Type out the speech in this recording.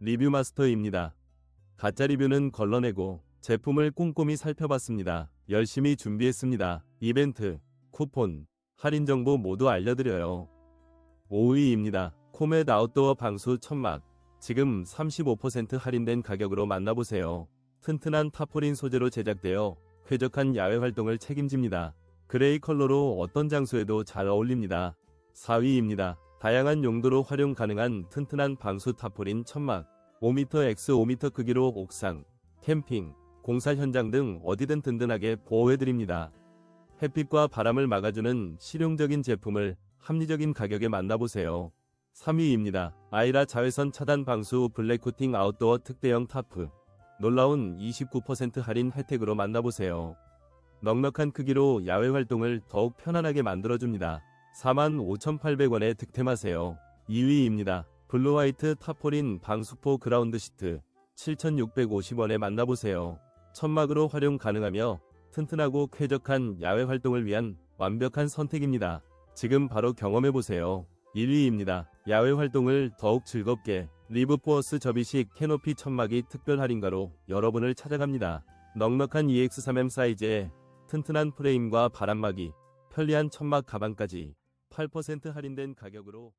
리뷰 마스터입니다. 가짜 리뷰는 걸러내고 제품을 꼼꼼히 살펴봤습니다. 열심히 준비했습니다. 이벤트, 쿠폰, 할인 정보 모두 알려드려요. 5위입니다. 코멧 아웃도어 방수 천막. 지금 35% 할인된 가격으로 만나보세요. 튼튼한 타포린 소재로 제작되어 쾌적한 야외 활동을 책임집니다. 그레이 컬러로 어떤 장소에도 잘 어울립니다. 4위입니다. 다양한 용도로 활용 가능한 튼튼한 방수 타포린 천막. 5m x 5m 크기로 옥상, 캠핑, 공사 현장 등 어디든 든든하게 보호해드립니다. 햇빛과 바람을 막아주는 실용적인 제품을 합리적인 가격에 만나보세요. 3위입니다. 아이라 자외선 차단 방수 블랙 코팅 아웃도어 특대형 타프. 놀라운 29% 할인 혜택으로 만나보세요. 넉넉한 크기로 야외 활동을 더욱 편안하게 만들어줍니다. 45,800원에 득템하세요. 2위입니다. 블루화이트 타포린 방수포 그라운드 시트 7,650원에 만나보세요. 천막으로 활용 가능하며 튼튼하고 쾌적한 야외 활동을 위한 완벽한 선택입니다. 지금 바로 경험해보세요. 1위입니다. 야외 활동을 더욱 즐겁게 리브포어스 접이식 캐노피 천막이 특별 할인가로 여러분을 찾아갑니다. 넉넉한 EX3M 사이즈에 튼튼한 프레임과 바람막이, 편리한 천막 가방까지 8% 할인된 가격으로